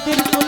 তাদের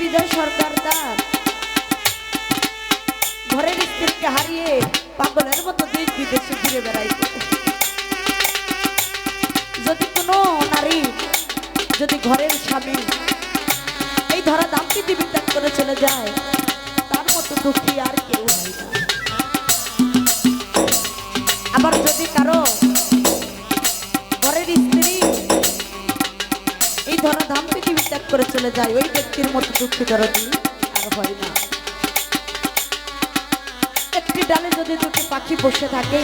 বিজয় সরকার তার। ঘরের স্ত্রীকে হারিয়ে পাগলের মতো বিদেশে ঘুরে বেড়াইত। যদি কোনো নারী, যদি ঘরের স্বামী এই ধরা দাম দিবি ত্যাগ করে চলে যায়, তার মতো দুঃখী আর কেউ হয় না। আবার যদি কারও ঘরের স্ত্রী ধরা ধাম পৃথিবী ত্যাগ করে চলে যায়, ওই ব্যক্তির মতো দুঃখী দরদি আর হয় না। একটি ডালে যদি দুটি পাখি বসে থাকে,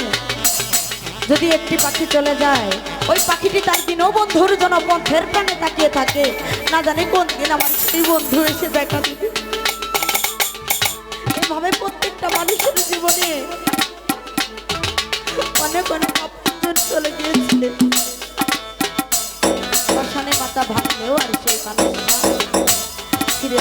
যদি একটি পাখি চলে যায়, ওই পাখিটি তার দিন বন্ধুর জন্য পথের প্রাণে তাকিয়ে থাকে। না জানি কোন দিন আমার সেই বন্ধু এসে দেখা দিবে। এভাবে প্রত্যেকটা মানুষের জীবনে অনেক অনেক আপনজন চলে গিয়েছিলেন মাথা ভাঙলেও আর সেই মানুষটা ফিরে